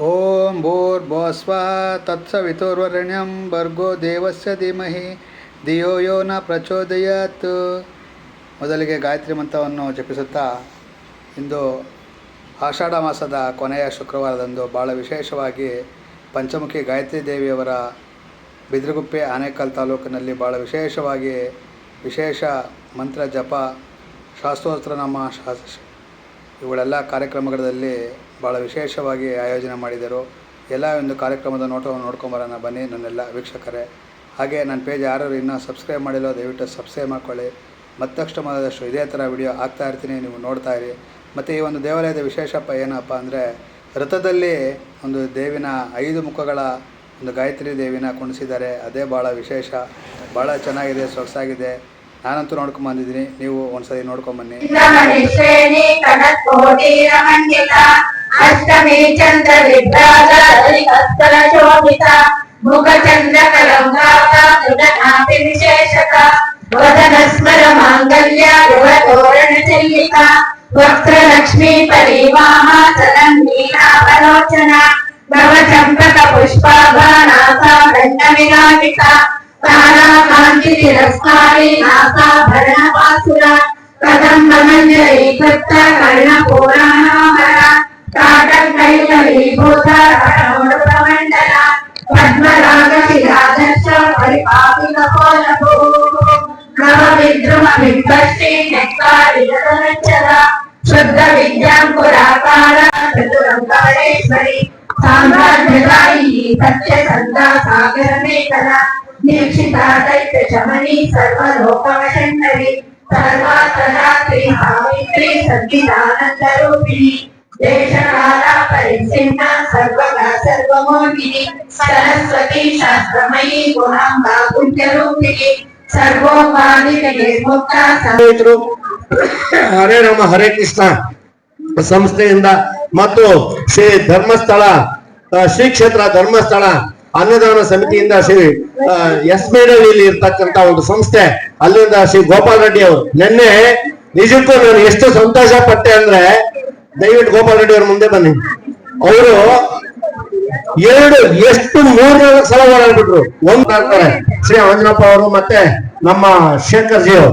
ಓಂ ಭೂರ್ಭೋಸ್ವ ತತ್ಸವಿತುರ್ವರ್ಣ್ಯಂ ಭರ್ಗೋ ದೇವಸ್ಯ ಧೀಮಹಿ ದಿಯೋ ಯೋ ನ ಪ್ರಚೋದಯತ್ ಮೊದಲಿಗೆ ಗಾಯತ್ರಿ ಮಂತ್ರವನ್ನು ಜಪಿಸುತ್ತಾ, ಇಂದು ಆಷಾಢ ಮಾಸದ ಕೊನೆಯ ಶುಕ್ರವಾರದಂದು ಭಾಳ ವಿಶೇಷವಾಗಿ ಪಂಚಮುಖಿ ಗಾಯತ್ರಿ ದೇವಿಯವರ ಬಿದ್ರಗುಪ್ಪೆ ಆನೇಕಲ್ ತಾಲೂಕಿನಲ್ಲಿ ಭಾಳ ವಿಶೇಷವಾಗಿ ವಿಶೇಷ ಮಂತ್ರ ಜಪ ಶಾಸ್ತ್ರೋತ್ರ ಶಾಸ್ ಇವುಗಳೆಲ್ಲ ಕಾರ್ಯಕ್ರಮಗಳಲ್ಲಿ ಭಾಳ ವಿಶೇಷವಾಗಿ ಆಯೋಜನೆ ಮಾಡಿದರು. ಎಲ್ಲ ಒಂದು ಕಾರ್ಯಕ್ರಮದ ನೋಟವನ್ನು ನೋಡ್ಕೊಂಬರೋಣ ಬನ್ನಿ ನನ್ನೆಲ್ಲ ವೀಕ್ಷಕರೇ. ಹಾಗೆ ನನ್ನ ಪೇಜ್ ಯಾರು ಇನ್ನೂ ಸಬ್ಸ್ಕ್ರೈಬ್ ಮಾಡಿಲ್ಲ, ದಯವಿಟ್ಟು ಸಬ್ಸ್ಕ್ರೈಬ್ ಮಾಡ್ಕೊಳ್ಳಿ. ಮತ್ತಷ್ಟು ಮಾಡಿದಷ್ಟು ಇದೇ ಥರ ವಿಡಿಯೋ ಆಗ್ತಾ ಇರ್ತೀನಿ, ನೀವು ನೋಡ್ತಾ ಇರಿ. ಮತ್ತು ಈ ಒಂದು ದೇವಾಲಯದ ವಿಶೇಷಪ್ಪ ಏನಪ್ಪ ಅಂದರೆ, ರಥದಲ್ಲಿ ಒಂದು ದೇವಿನ ಐದು ಮುಖಗಳ ಒಂದು ಗಾಯತ್ರಿ ದೇವಿನ ಕುಣಿಸಿದ್ದಾರೆ. ಅದೇ ಭಾಳ ವಿಶೇಷ. ಭಾಳ ಚೆನ್ನಾಗಿದೆ, ಸೊಗಸಾಗಿದೆ. ನಾನಂತೂ ನೋಡ್ಕೊಂಬಂದಿದ್ದೀನಿ ನೀವು ಒಂದ್ಸರಿ ನೋಡ್ಕೊಂಬನ್ನಿ ಶ್ರೇಣಿ ಕನಕೋಟಿರಮಂಡಿತ ಅಷ್ಟಮಿ ಚಂದ್ರ ವಿಭ್ರಾಜಸ್ತಲ ಶೋಭಿತ ಮುಖ ಚಂದ್ರ ಕಲಂಗಾತ ಸುಡನಾಪಿ ವಿಶೇಷಕ ವದನ ಸ್ಮರ ಮಾಂಗಲ್ಯ ಗೃಹ ತೋರಣ ಚೆಲ್ಲಿತ ವಕ್ರ ಲಕ್ಷ್ಮೀ ಪರಿವಾಹ ಚಲಂಗೀನಾವಲೋಚನ ಭವ ಚಂಪಕ ಪುಷ್ಪಾಭಾನಾಸ ದಂಡ ವಿರಾಜಿತ ತಾರಾ काञ्चिरस्कारे नासाभरणपासुरा कदम्बमञ्जरी कृप्त कर्णपुराणाहर काटकैलरीभूतरणोडप्रमण्डला पद्मरागशिरादर्श परिपापिकपोलभूः नवविद्रुमविद्वष्टे नक्तारिरदनञ्चर शुद्ध विद्यां पुराकार चतुरङ्गवरेश्वरी साम्राज्यदायी सत्यसन्दा सागरमेकला ನವ ವಿದ್ರುಮ ಬಿಂಬಶ್ರೀ ನೆಕ್ಕಾರಿಚರ ಶುದ್ಧ ವಿದ್ಯಾಂಕುರಾಕಾರ ಚತುರಂಗಾಳೇಶ್ವರಿ ಸಾಮ್ರಾಜ್ಯದಾಯಿ ಸತ್ಯ ಸಂತ ಸಾಗರ ಮೇಖಲ ದೀಕ್ಷಿತ ದೈತ್ಯ ಶಮನಿ ಸರ್ವಲೋಕವಶಂಕರಿ ಸರ್ವಾಸರಾತ್ರಿ ಸಾವಿತ್ರಿ ಸದ್ದಿದಾನಂದ ರೂಪಿಣಿ ದೇಶಕಾಲ ಪರಿಸಿನ್ನ ಸರ್ವಗ ಸರ್ವಮೋಹಿನಿ ಸರಸ್ವತಿ ಶಾಸ್ತ್ರಮಯಿ ಗುಣಾಂಬ ಪುಣ್ಯ ರೂಪಿಣಿ ಸರ್ವೋಪಾಧಿಕ ನಿರ್ಮುಕ್ತ ಸ್ನೇಹಿತರು ಹರೇ ರಾಮ ಹರೇ ಕೃಷ್ಣ ಸಂಸ್ಥೆಯಿಂದ ಮತ್ತು ಶ್ರೀ ಧರ್ಮಸ್ಥಳ ಆ, ಶ್ರೀ ಕ್ಷೇತ್ರ ಧರ್ಮಸ್ಥಳ ಅನ್ನದಾನ ಸಮಿತಿಯಿಂದ ಶ್ರೀ ಎಸ್ ಮೇಡಳ್ಳಿಯಲ್ಲಿ ಇರ್ತಕ್ಕಂತ ಒಂದು ಸಂಸ್ಥೆ, ಅಲ್ಲಿಂದ ಶ್ರೀ ಗೋಪಾಲ್ ರೆಡ್ಡಿ ಅವರು. ನಿನ್ನೆ ನಿಜಕ್ಕೂ ನಾನು ಎಷ್ಟು ಸಂತೋಷ ಪಟ್ಟೆ ಅಂದ್ರೆ, ದಯವಿಟ್ಟು ಗೋಪಾಲ್ ರೆಡ್ಡಿ ಅವ್ರ ಮುಂದೆ ಬನ್ನಿ. ಅವರು ಎರಡು, ಎಷ್ಟು ಮೂರು ಸಲ ಓಡಾಡ್ಬಿಟ್ರು. ಒಂದ್ ಶ್ರೀ ಅಂಜನಪ್ಪ ಅವರು ಮತ್ತೆ ನಮ್ಮ ಶೇಖರ್ ಜಿ ಅವರು.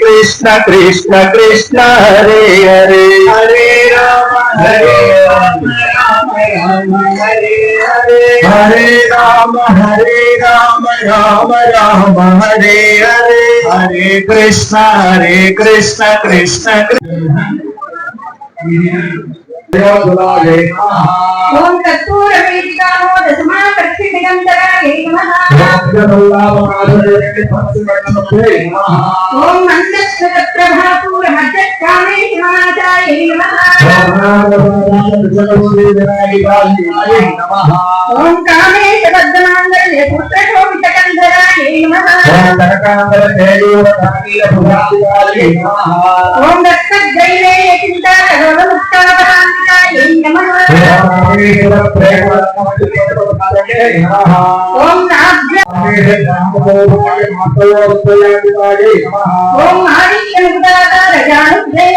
కృష్ణ కృష్ణ కృష్ణ హరే హరే. హరే రామ హరే రామ రామ రామ హరే హరే. హరే రామ హరే రామ రామ రామ హరే హరే. హరే కృష్ణ హరే కృష్ణ కృష్ణ ఓం కస్తూర వేదికామో ఓం మందస్వరప్రభాపూర మధ్యకామే హిమాచాయ నమః ఓం కామే శబ్దమాంగల్య పుత్రశోభి ఓం దత్తగ్రైలే చింతారగణముక్తాపరాంతికాయై నమః. ఓం నాభ్య ఓం ఆదిత్యముదాతారజానుభ్యయ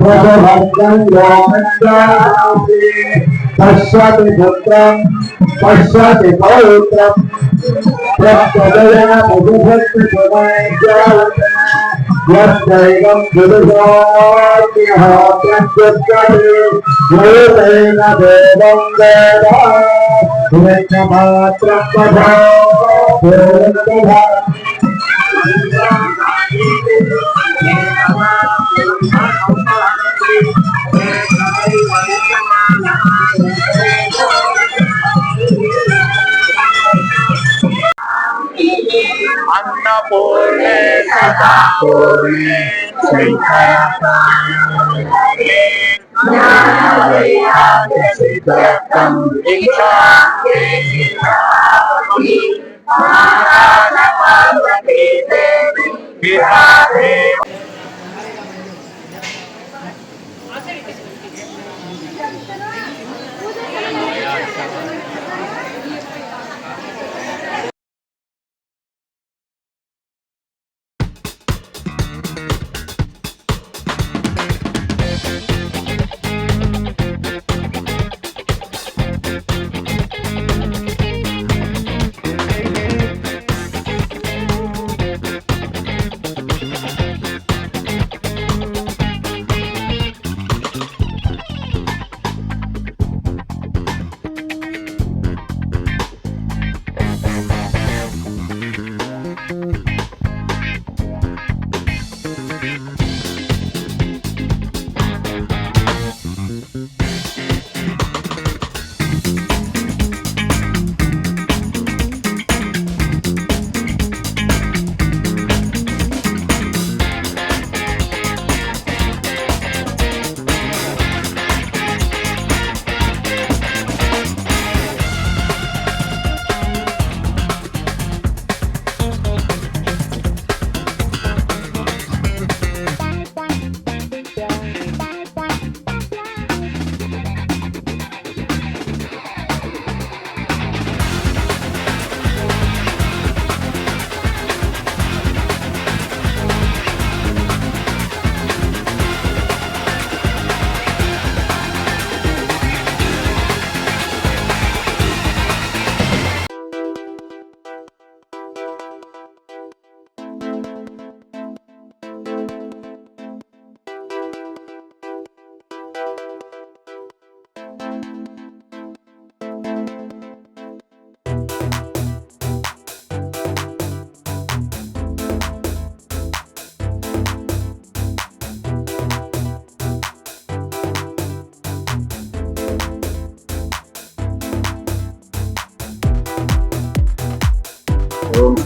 भद्रं पश्यति पुत्रं पश्यति पौत्रं प्रत्यदयन मधुभक्ति यत्रैकं दुर्गात्यः प्रत्यक्षते योगेन देवं देवा मात्रं Prabha Holy Saintha Nhà lời tha thế sự đẹp tâm lý ta. Đã phán ra kỳ tế Kỳ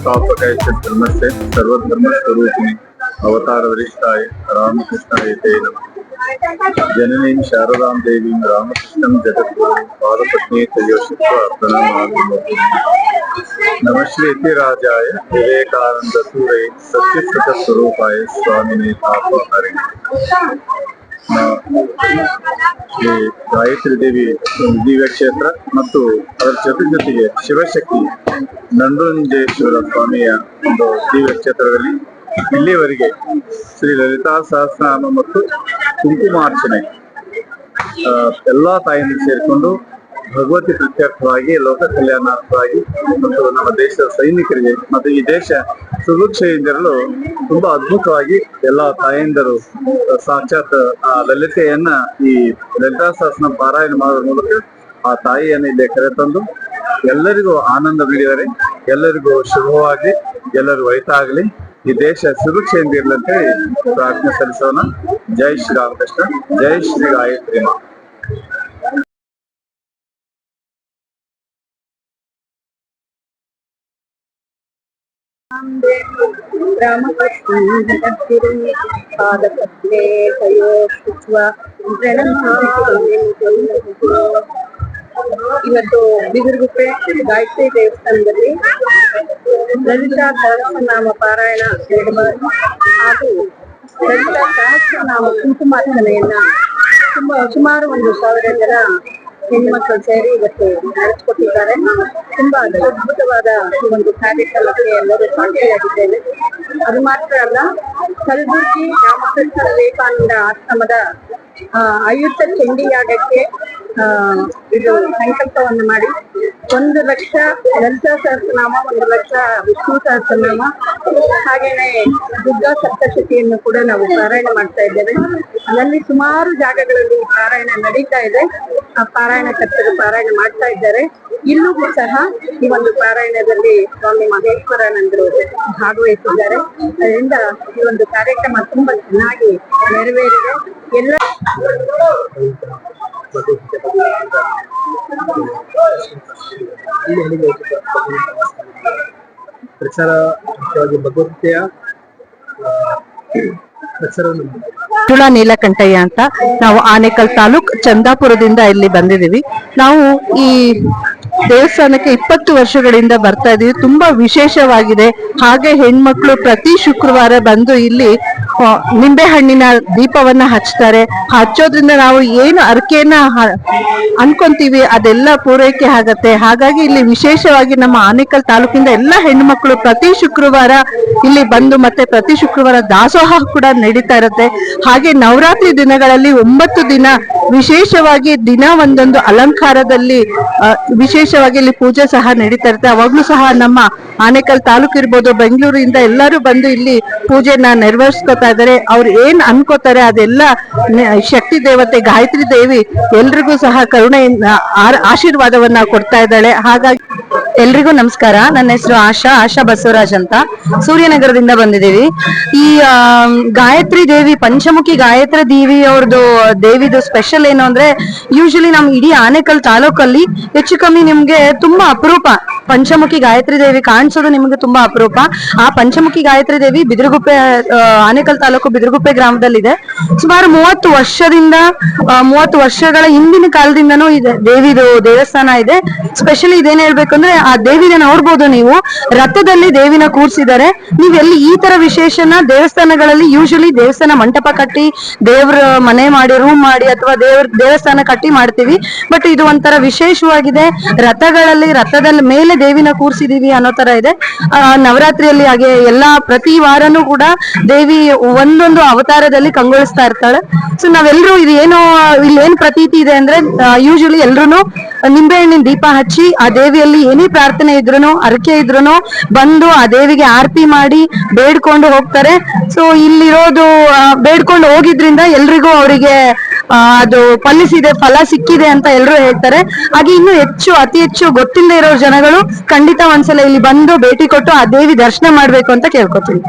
च धर्मस्य अवतार वरिष्ठाय रामकृष्णाय ते नमः जननीं शारदां देवीं रामकृष्णं जगद्गुरुं पादपत्नी तयोषित्वा प्रणमामि विवेकानंद सूरे सत्यसत स्वरूपाय स्वामिने ಗಾಯತ್ರಿ ದೇವಿ ದಿವ್ಯ ಕ್ಷೇತ್ರ ಮತ್ತು ಅದರ ಜೊತೆ ಜೊತೆಗೆ ಶಿವಶಕ್ತಿ ನಂಜುಂಡೇಶ್ವರ ಸ್ವಾಮಿಯ ಒಂದು ದಿವ್ಯ ಕ್ಷೇತ್ರದಲ್ಲಿ ಇಲ್ಲಿಯವರೆಗೆ ಶ್ರೀ ಲಲಿತಾ ಸಹಸ್ರನಾಮ ಮತ್ತು ಕುಂಕುಮಾರ್ಚನೆ ಎಲ್ಲಾ ತಾಯಿಯನ್ನು ಸೇರಿಕೊಂಡು ಭಗವತಿ ಪ್ರತ್ಯರ್ಥವಾಗಿ, ಲೋಕ ಕಲ್ಯಾಣಾರ್ಥವಾಗಿ ಮತ್ತು ನಮ್ಮ ದೇಶದ ಸೈನಿಕರಿಗೆ ಮತ್ತು ಈ ದೇಶ ಸುಭಿಕ್ಷೆಯಿಂದಿರಲು ತುಂಬಾ ಅದ್ಭುತವಾಗಿ ಎಲ್ಲಾ ತಾಯಿಂದರು ಸಾಕ್ಷಾತ್, ಆ, ಲಲಿತೆಯನ್ನ ಈ ಲಲಿತಾ ಸಹಸ್ರ ಪಾರಾಯಣ ಮಾಡುವ ಮೂಲಕ ಆ ತಾಯಿಯನ್ನು ಇಲ್ಲಿ ಕರೆತಂದು ಎಲ್ಲರಿಗೂ ಆನಂದ ನೀಡಿದರೆ, ಎಲ್ಲರಿಗೂ ಶುಭವಾಗಿ ಎಲ್ಲರಿಗೂ ಒಳಿತಾಗಲಿ ಈ ದೇಶ ಸುಭಿಕ್ಷೆಯಿಂದ ಪ್ರಾರ್ಥನೆ ಸಲ್ಲಿಸೋಣ. ಜೈ ಶ್ರೀರಾಮಕೃಷ್ಣ ಜೈ ಶ್ರೀ ಗಾಯತ್ರಿ ಮಾ ಪಾದಪದ್ಮೇ ತಯೋ ಶುಚ್ವ ಪ್ರಣಮಾಮಿ ಇವತ್ತು ಬಿದಿರುಗುಪ್ಪೆ ಗಾಯತ್ರಿ ದೇವಸ್ಥಾನದಲ್ಲಿ ಲಲಿತಾ ಸಹಸ್ರನಾಮ ಪಾರಾಯಣ ನಡೆಬಾರದು ಹಾಗೂ ಲಲಿತಾ ಸಹಸ್ರನಾಮ ಕುಂಕುಮಾರ್ಚನೆಯನ್ನ ತುಂಬಾ ಸುಮಾರು ಒಂದು ಸಾವಿರ ಜನ ಹೆಣ್ಮಕ್ಳು ಸೇರಿ ಇವತ್ತು ನಡೆಸಿಕೊಟ್ಟಿದ್ದಾರೆ. ತುಂಬಾ ಅದ್ಭುತವಾದ ಒಂದು ಕಾರ್ಯಕ್ರಮಕ್ಕೆ ಎಲ್ಲರೂ ಸಾಕ್ಷಿಯಾಗಿದ್ದೇವೆ ಅದು ಮಾತ್ರ ಅಲ್ಲ, ಕಲಬುರಗಿ ರಾಮಕೃಷ್ಣ ವಿವೇಕಾನಂದ ಆಶ್ರಮದ ಆ, ಆಯುಧ ಚಂಡಿ ಯಾಗಕ್ಕೆ ಇದು ಸಂಕಲ್ಪವನ್ನು ಮಾಡಿ. ಒಂದು ಲಕ್ಷ ಲಲಿತ ಸಹಸ್ರನಾಮ ಒಂದು ಲಕ್ಷ ವಿಷ್ಣು ಸಹಸ್ರನಾಮ ಹಾಗೇನೆ ದುರ್ಗಾ ಸಪ್ತಶತಿಯನ್ನು ಕೂಡ ನಾವು ಪಾರಾಯಣ ಮಾಡ್ತಾ ಇದ್ದೇವೆ. ಅಲ್ಲಿ ಸುಮಾರು ಜಾಗಗಳಲ್ಲಿ ಪಾರಾಯಣ ನಡೀತಾ ಇದೆ. ಆ ಪಾರಾಯಣ ಕರ್ತರು ಪಾರಾಯಣ ಮಾಡ್ತಾ ಇದ್ದಾರೆ. ಇಲ್ಲೂ ಸಹ ಈ ಒಂದು ಪಾರಾಯಣದಲ್ಲಿ ಸ್ವಾಮಿ ಮಹೇಶ್ವರಾನಂದರು ಭಾಗವಹಿಸಿದ್ದಾರೆ. ಅದರಿಂದ ಈ ಒಂದು ಕಾರ್ಯಕ್ರಮ ತುಂಬಾ ಚೆನ್ನಾಗಿ ನೆರವೇರಿದೆ. ಎಲ್ಲ ಪ್ರಚಾರ ಮುಖ್ಯವಾಗಿ ಭಗವದ್ಗೀತೆಯ ಆ, ಪ್ರಚಾರವನ್ನು ತುಳಾ ನೀಲಕಂಠಯ್ಯ ಅಂತ ನಾವು ಆನೇಕಲ್ ತಾಲೂಕ್ ಚಂದಾಪುರದಿಂದ ಇಲ್ಲಿ ಬಂದಿದೀವಿ ನಾವು ಈ ದೇವಸ್ಥಾನಕ್ಕೆ ಇಪ್ಪತ್ತು ವರ್ಷಗಳಿಂದ ಬರ್ತಾ ಇದೀವಿ. ತುಂಬಾ ವಿಶೇಷವಾಗಿದೆ. ಹಾಗೆ ಹೆಣ್ಮಕ್ಳು ಪ್ರತಿ ಶುಕ್ರವಾರ ಬಂದು ಇಲ್ಲಿ ನಿಂಬೆ ಹಣ್ಣಿನ ದೀಪವನ್ನ ಹಚ್ತಾರೆ. ಹಚ್ಚೋದ್ರಿಂದ ನಾವು ಏನು ಅರ್ಕೆಯನ್ನ ಅನ್ಕೊಂತೀವಿ ಅದೆಲ್ಲ ಪೂರೈಕೆ ಆಗತ್ತೆ. ಹಾಗಾಗಿ ಇಲ್ಲಿ ವಿಶೇಷವಾಗಿ ನಮ್ಮ ಆನೇಕಲ್ ತಾಲೂಕಿಂದ ಎಲ್ಲ ಹೆಣ್ಮಕ್ಳು ಪ್ರತಿ ಶುಕ್ರವಾರ ಇಲ್ಲಿ ಬಂದು ಮತ್ತೆ ಪ್ರತಿ ಶುಕ್ರವಾರ ದಾಸೋಹ ಕೂಡ ನಡೀತಾ ಇರುತ್ತೆ. ಹಾಗೆ ನವರಾತ್ರಿ ದಿನಗಳಲ್ಲಿ ಒಂಬತ್ತು ದಿನ ವಿಶೇಷವಾಗಿ ದಿನ ಒಂದೊಂದು ಅಲಂಕಾರದಲ್ಲಿ ಆ, ವಿಶೇಷವಾಗಿ ಇಲ್ಲಿ ಪೂಜೆ ಸಹ ನಡೀತಾ ಇರುತ್ತೆ. ಅವಾಗ್ಲೂ ಸಹ ನಮ್ಮ ಆನೇಕಲ್ ತಾಲೂಕು ಇರ್ಬೋದು, ಬೆಂಗಳೂರಿಂದ ಎಲ್ಲರೂ ಬಂದು ಇಲ್ಲಿ ಪೂಜೆನ ನೆರವೇರಿಸ್ಕೊತಾ ಇದ್ದಾರೆ. ಅವ್ರು ಏನ್ ಅನ್ಕೋತಾರೆ ಅದೆಲ್ಲ ಶಕ್ತಿ ದೇವತೆ, ಗಾಯತ್ರಿ ದೇವಿ ಎಲ್ರಿಗೂ ಸಹ ಕರುಣೆಯಿಂದ ಆಶೀರ್ವಾದವನ್ನ ಕೊಡ್ತಾ ಇದ್ದಾಳೆ. ಹಾಗಾಗಿ ಎಲ್ರಿಗೂ ನಮಸ್ಕಾರ. ನನ್ನ ಹೆಸರು ಆಶಾ ಆಶಾ ಬಸವರಾಜ್ ಅಂತ. ಸೂರ್ಯನಗರದಿಂದ ಬಂದಿದ್ದೀವಿ. ಈ ಗಾಯತ್ರಿ ದೇವಿ, ಪಂಚಮುಖಿ ಗಾಯತ್ರಿ ದೇವಿ ಅವ್ರದ್ದು ದೇವಿದು ಸ್ಪೆಷಲ್ ಏನು ಅಂದ್ರೆ ಯೂಶಲಿ ನಮ್ ಇಡೀ ಆನೇಕಲ್ ತಾಲೂಕಲ್ಲಿ ಹೆಚ್ಚು ಕಮ್ಮಿ ನಿಮ್ಗೆ ತುಂಬಾ ಅಪರೂಪ. ಪಂಚಮುಖಿ ಗಾಯತ್ರಿ ದೇವಿ ಕಾಣಿಸೋದು ನಿಮಗೆ ತುಂಬಾ ಅಪರೂಪ. ಆ ಪಂಚಮುಖಿ ಗಾಯತ್ರಿ ದೇವಿ ಬಿದಿರುಗುಪ್ಪೆ ಆನೇಕಲ್ ತಾಲೂಕು ಬಿದಿರುಗುಪ್ಪೆ ಗ್ರಾಮದಲ್ಲಿದೆ. ಸುಮಾರು ಮೂವತ್ತು ವರ್ಷದಿಂದ ಮೂವತ್ತು ವರ್ಷಗಳ ಹಿಂದಿನ ಕಾಲದಿಂದನೂ ಇದೆ ದೇವಿದು ದೇವಸ್ಥಾನ ಇದೆ. ಸ್ಪೆಷಲಿ ಇದೇನ್ ಹೇಳ್ಬೇಕು ಅಂದ್ರೆ, ಆ ದೇವಿನ ನೋಡ್ಬೋದು ನೀವು. ರಥದಲ್ಲಿ ದೇವಿನ ಕೂರ್ಸಿದ್ದಾರೆ. ನೀವು ಎಲ್ಲಿ ಈ ತರ ವಿಶೇಷನ ದೇವಸ್ಥಾನಗಳಲ್ಲಿ ಯೂಶಲಿ ದೇವಸ್ಥಾನ ಮಂಟಪ ಕಟ್ಟಿ, ದೇವ್ರ ಮನೆ ಮಾಡಿ ರೂಮ್ ಮಾಡಿ ಅಥವಾ ದೇವ್ರ ದೇವಸ್ಥಾನ ಕಟ್ಟಿ ಮಾಡ್ತೀವಿ. ಬಟ್ ಇದು ಒಂಥರ ವಿಶೇಷವಾಗಿದೆ. ರಥಗಳಲ್ಲಿ ರಥದಲ್ಲಿ ಮೇಲೆ ದೇವಿನ ಕೂರ್ಸಿದೀವಿ ಅನ್ನೋ ತರ ಇದೆ. ನವರಾತ್ರಿಯಲ್ಲಿ ಹಾಗೆ ಎಲ್ಲಾ ಪ್ರತಿ ವಾರನೂ ಕೂಡ ದೇವಿ ಒಂದೊಂದು ಅವತಾರದಲ್ಲಿ ಕಂಗೊಳಿಸ್ತಾ ಇರ್ತಾಳೆ. ಸೊ ನಾವೆಲ್ಲರೂ ಇದು ಏನು, ಇಲ್ಲಿ ಏನ್ ಪ್ರತೀತಿ ಇದೆ ಅಂದ್ರೆ ಯೂಶಲಿ ಎಲ್ರು ನಿಂಬೆಹಣ್ಣಿನ ದೀಪ ಹಚ್ಚಿ ಆ ದೇವಿಯಲ್ಲಿ ಏನೇ ಪ್ರಾರ್ಥನೆ ಇದ್ರು ಅರಕೆ ಇದ್ರು ಬಂದು ಆ ದೇವಿಗೆ ಆರತಿ ಮಾಡಿ ಬೇಡ್ಕೊಂಡು ಹೋಗ್ತಾರೆ. ಸೊ ಇಲ್ಲಿರೋದು ಬೇಡ್ಕೊಂಡು ಹೋಗಿದ್ರಿಂದ ಎಲ್ರಿಗೂ ಅವರಿಗೆ ಅದು ಫಲಿಸಿದೆ, ಫಲ ಸಿಕ್ಕಿದೆ ಅಂತ ಎಲ್ಲರೂ ಹೇಳ್ತಾರೆ. ಹಾಗೆ ಇನ್ನು ಹೆಚ್ಚು, ಅತಿ ಹೆಚ್ಚು ಗೊತ್ತಿಲ್ಲದೆ ಇರೋ ಜನಗಳು ಖಂಡಿತ ಒಂದ್ಸಲ ಇಲ್ಲಿ ಬಂದು ಭೇಟಿ ಕೊಟ್ಟು ಆ ದೇವಿ ದರ್ಶನ ಮಾಡ್ಬೇಕು ಅಂತ ಕೇಳ್ಕೊತೀನಿ.